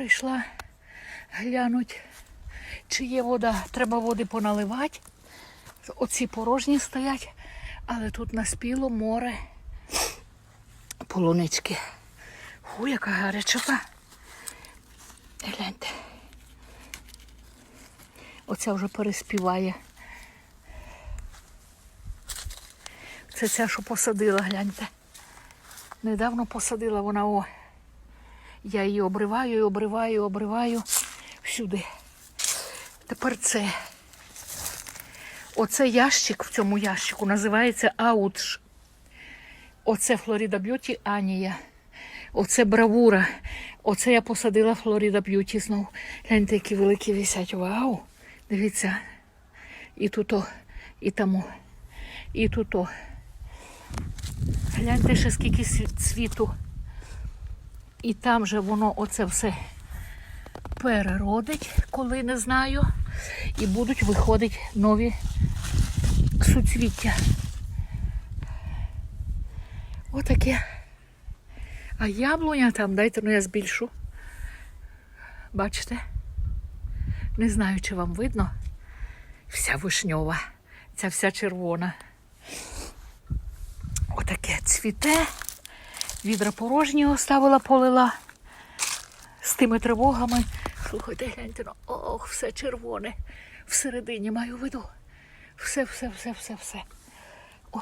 Прийшла глянуть, чи є вода. Треба води поналивати. Оці порожні стоять, але тут наспіло море полунички. Фу, яка гарячота. Гляньте. Оця вже переспіває. Це ця, що посадила, гляньте. Недавно посадила вона о. Я її обриваю, і обриваю, і обриваю всюди. Тепер це. Оце ящик в цьому ящику називається аудж. Оце Флорида Б'юті Анія. Оце бравура. Оце я посадила Флорида Б'юті знов. Гляньте, які великі висять. Вау! Дивіться. І тут, о, і тому, і тут. Гляньте ще скільки цвіту. І там же воно оце все переродить, коли не знаю. І будуть виходити нові суцвіття. Отаке. А яблуня там, дайте, ну я збільшу. Бачите? Не знаю, чи вам видно. Вся вишньова, ця вся червона. Отаке цвіте відра порожні оставила, полила з тими тривогами. Слухайте, гляньте, ну, ох, все червоне. Всередині маю виду. Все, все, все, все, все. О.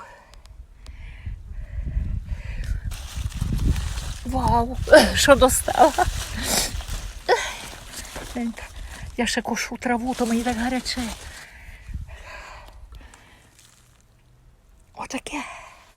Вау, що достала. Я ще кошу траву, то мені так гаряче. Отаке.